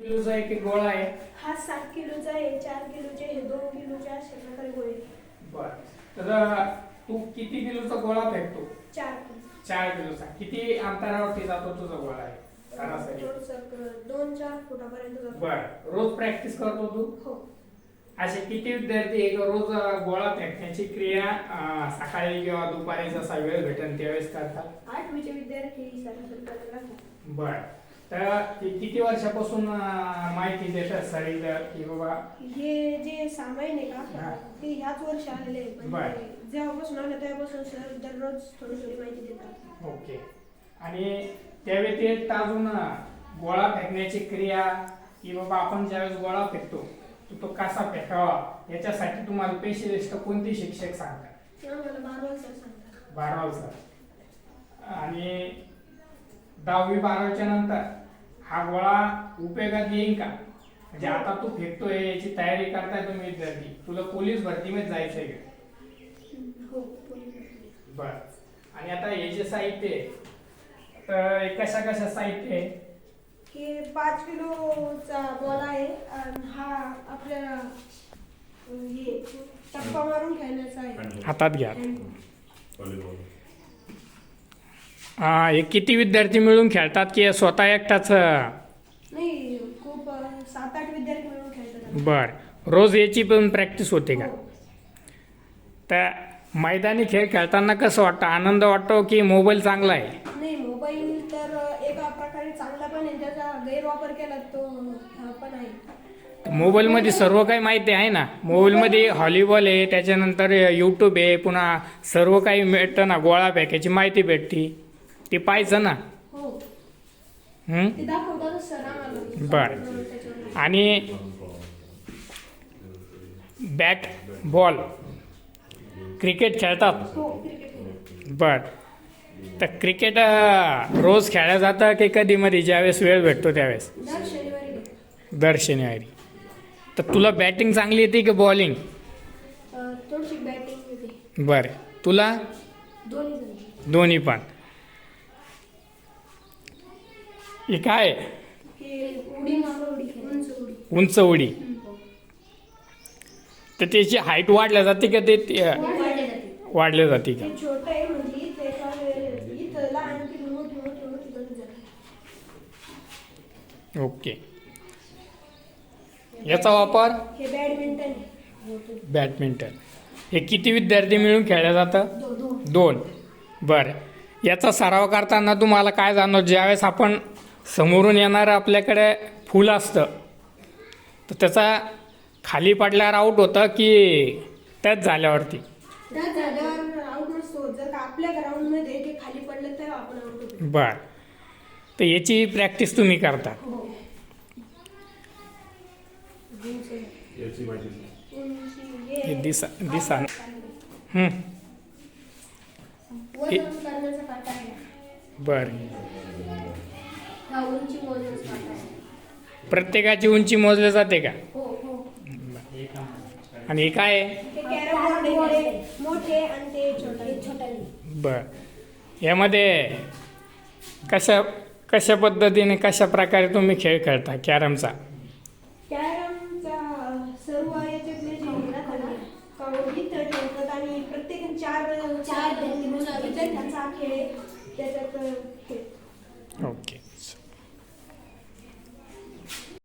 किलोचा एक एक गोळा आहे. हा सात किलोचा आहे चार किलोचे हे दोन किलोचे अशा प्रकारे गोळे. बर. तर तू किती किलोचा गोळा फेकतो? चार किलो. चार किलोचा. किती अंतरावरती जातो तुझा गोळा आहे? सरासरी. थोडंसं क- दोन चार फुटापर्यंत जातो. बर. रोज प्रॅक्टिस करतो तू? हो. असे किती विद्यार्थी एक रोज गोळा फेकण्याची क्रिया अं, सकाळी किंवा दुपारी जसा वेळ भेटेल त्यावेळेस करतात आठवीचे विद्यार्थी सरासरी बर. तर ते किती वर्षापासून अं, माहिती देतात सरी की बाबा हे जे सामाईन आहे हा. का ते ह्याच वर्षी आलेले आहे. बर. म्हणजे जेव्हापासून आले तेव्हापासून सर दररोज थोडी थोडी माहिती देतात ओके आणि त्या व्यतिरिक्त अजून गोळा फेकण्याची क्रिया की बाबा आपण ज्यावेळेस गोळा फेकतो तो तो कसा फेकावा याच्यासाठी तुम्हाला स्पेशलिस्ट कोणते शिक्षक सांगतात ते आम्हाला बारा सर सांगतात बाराव सर आणि दहावी बारावीच्या नंतर हा गोळा उपयोगात येईल का? म्हणजे आता तू फेकतोय याची तयारी करताय तुम्ही विद्यार्थी. तुला पोलीस भरतीमध्ये जायचंय का? हो पोलीस बर. आणि आता हे जे साहित्य आहे तर कशा कशा साहित्य आहे? हे पाच किलोचा बॉल आहे आणि हा आपल्या अं, हे टप्पा मारून खेळण्याचा आहे. हातात घ्या. व्हॉलीबॉल हा, हे किती विद्यार्थी मिळून खेळतात की स्वतः एकटाच? नाही खूप अं, सात आठ विद्यार्थी मिळून खेळतात बर. रोज याची पण प्रॅक्टिस होते का? हो. तर मैदानी खेळ खेळताना कसं वाटतं? आनंद वाटतो की मोबाईल चांगला आहे? नाही मोबाईल तर एका प्रकारे चांगला पण आहे. त्याचा गैरवापर केला तो पण आहे. मोबाईलमध्ये सर्व काही माहिती आहे ना? मोबाईलमध्ये हॉलीबॉल आहे त्याच्यानंतर यूट्यूब आहे पुन्हा सर्व काही मिळतं ना? गोळा फेकायची माहिती भेटते. ते पाहायचं ना. हो. बर. आणि बॅट बॉल क्रिकेट खेळतात? हो बर. तर क्रिकेट रोज खेळलं जातं की कधी मध्ये ज्यावेळेस वेळ भेटतो त्यावेळेस? दर शनिवारी तर तुला बॅटिंग चांगली येते की बॉलिंग? बरं. तुला? दोन्ही पण. हे काय? उंच उडी. तर त्याची हाईट वाढल्या जाते का ते. वाढल्या जाते. का? म्हणजे ओके. याचा वापर? बॅडमिंटन. हे किती विद्यार्थी मिळून खेळलं जातं? दोन. बरं. याचा सराव करताना तुम्हाला काय जाणवत ज्यावेळेस आपण समोरून येणारं आपल्याकडे फूल असतं. तर त्याचा खाली पडल्यावर आऊट होतं की त्याच झाल्यावरती? त्या झाल्यावर आउट नसतो जर का आपल्या ग्राउंडमध्ये ते खाली पडलं तर आपण आउट होतो. बर. तर याची प्रॅक्टिस तुम्ही करता. हो. याची माहिती उंची दिसा दिसा हं, वजन करण्याचा काटा आहे. बर. उंची प्रत्येकाची उंची मोजली जाते का? हो हो. आणि हे काय? आहे कॅरम बोर्ड आहे. मोठे आणि ते छोटे छोटे बर. यामध्ये कशा कशा पद्धतीने कशा प्रकारे तुम्ही खेळ खेळता कॅरमचा?